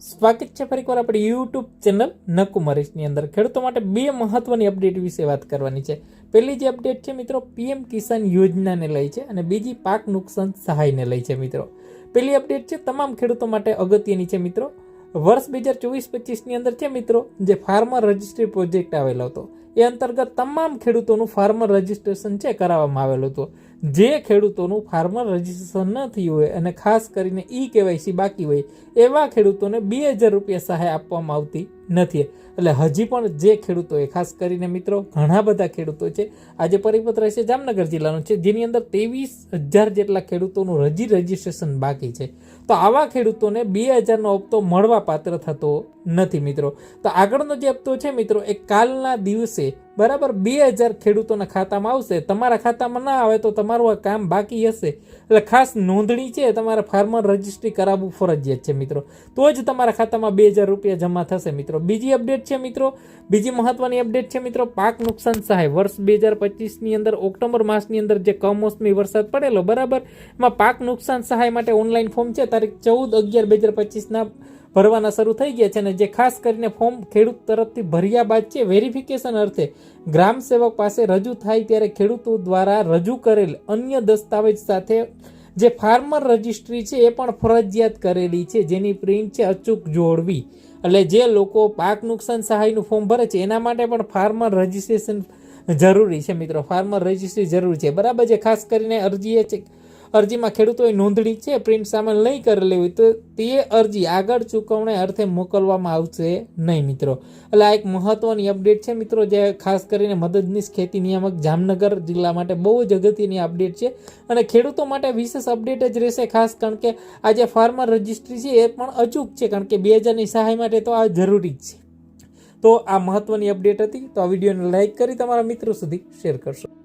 સ્વાગત છે ફરીકવાર આપણી યુટ્યુબ ચેનલ નકુમરીશની અંદર. ખેડૂતો માટે બે મહત્વની અપડેટ વિશે વાત કરવાની છે. પહેલી જે અપડેટ છે મિત્રો, પીએમ કિસાન યોજનાને લઈ છે અને બીજી પાક નુકસાન સહાયને લઈ છે મિત્રો. પહેલી અપડેટ છે, તમામ ખેડૂતો માટે અગત્યની છે મિત્રો. વર્ષ બે હજાર ચોવીસ પચીસની અંદર છે મિત્રો, જે ફાર્મર રજિસ્ટ્રી પ્રોજેક્ટ આવેલો હતો. એ અંતર્ગત તમામ ખેડૂતોનું ફાર્મર રજિસ્ટ્રેશન છે કરાવવામાં આવેલું હતું. જે ખેડૂતોનું ફાર્મર રજિસ્ટ્રેશન ન થયું હોય અને ખાસ કરીને ઈ કેવાયસી બાકી હોય, એવા ખેડૂતોને બે હજાર રૂપિયા સહાય આપવામાં આવતી નથી. એટલે હજી પણ જે ખેડૂતોએ ખાસ કરીને મિત્રો, ઘણા બધા ખેડૂતો છે, આજે પરિપત્ર છે જામનગર જિલ્લાનો, છે, જેની અંદર ત્રેવીસ હજાર જેટલા ખેડૂતોનું રજી રજિસ્ટ્રેશન બાકી છે. તો આવા ખેડૂતોને બે હજારનો હપ્તો મળવા પાત્ર થતો નથી, મિત્રો. તો આગળનો જે હપ્તો છે, મિત્રો, એ કાલના દિવસે બરાબર, બે હજાર ખેડૂતોના ખાતામાં આવશે. તમારા ખાતામાં ના આવે તો તમારું આ કામ બાકી હશે. એટલે ખાસ નોંધણી છે, તમારે ફાર્મર રજિસ્ટ્રી કરાવવું ફરજિયાત છે મિત્રો. તો જ તમારા ખાતામાં બે હજાર રૂપિયા જમા થશે મિત્રો. બીજી અપડેટ છે મિત્રો, બીજી મહત્વની અપડેટ છે મિત્રો, પાક નુકસાન સહાય. વર્ષ બે હજાર પચીસની અંદર, ઓક્ટોબર માસની અંદર જે કમોસમી વરસાદ પડેલો, બરાબર? એમાં પાક નુકસાન સહાય માટે ઓનલાઈન ફોર્મ છે. તારીખ ચૌદ અગિયાર બે હજાર પચીસના ભરવાના શરૂ થઈ ગયા છે અને જે ખાસ કરીને ફોર્મ ખેડૂત તરફથી ભર્યા બાદ છે વેરિફિકેશન અર્થે ગ્રામ સેવક પાસે રજૂ થાય ત્યારે ખેડૂતો દ્વારા રજૂ કરેલ અન્ય દસ્તાવેજ સાથે જે ફાર્મર રજિસ્ટ્રી છે, એ પણ ફરજિયાત કરેલી છે, જેની પ્રિન્ટ છે, અચૂક જોડવી. એટલે જે લોકો પાક નુકસાન સહાયનું ફોર્મ ભરે છે, એના માટે પણ ફાર્મર રજિસ્ટ્રેશન જરૂરી છે, મિત્રો. ફાર્મર રજિસ્ટ્રી જરૂરી છે. બરાબર છે? ખાસ કરીને અરજી એ છે અરજીમાં ખેડૂતોએ નોંધણી છે, પ્રિન્ટ સામેલ નહીં કરેલી હોય તો તે અરજી આગળ ચૂકવણી અર્થે મોકલવામાં આવશે નહીં મિત્રો. એટલે આ એક મહત્વની અપડેટ છે મિત્રો, જે ખાસ કરીને મદદનીશ ખેતી નિયામક જામનગર જિલ્લા માટે બહુ જ અગત્યની અપડેટ છે અને ખેડૂતો માટે વિશેષ અપડેટ જ રહેશે, ખાસ કારણ કે આ જે ફાર્મર રજિસ્ટ્રી છે એ પણ અચૂક છે, કારણ કે બે હજારની સહાય માટે તો આ જરૂરી જ છે. તો આ મહત્વની અપડેટ હતી, તો આ વિડીયોને લાઇક કરી તમારા મિત્રો સુધી શેર કરશો.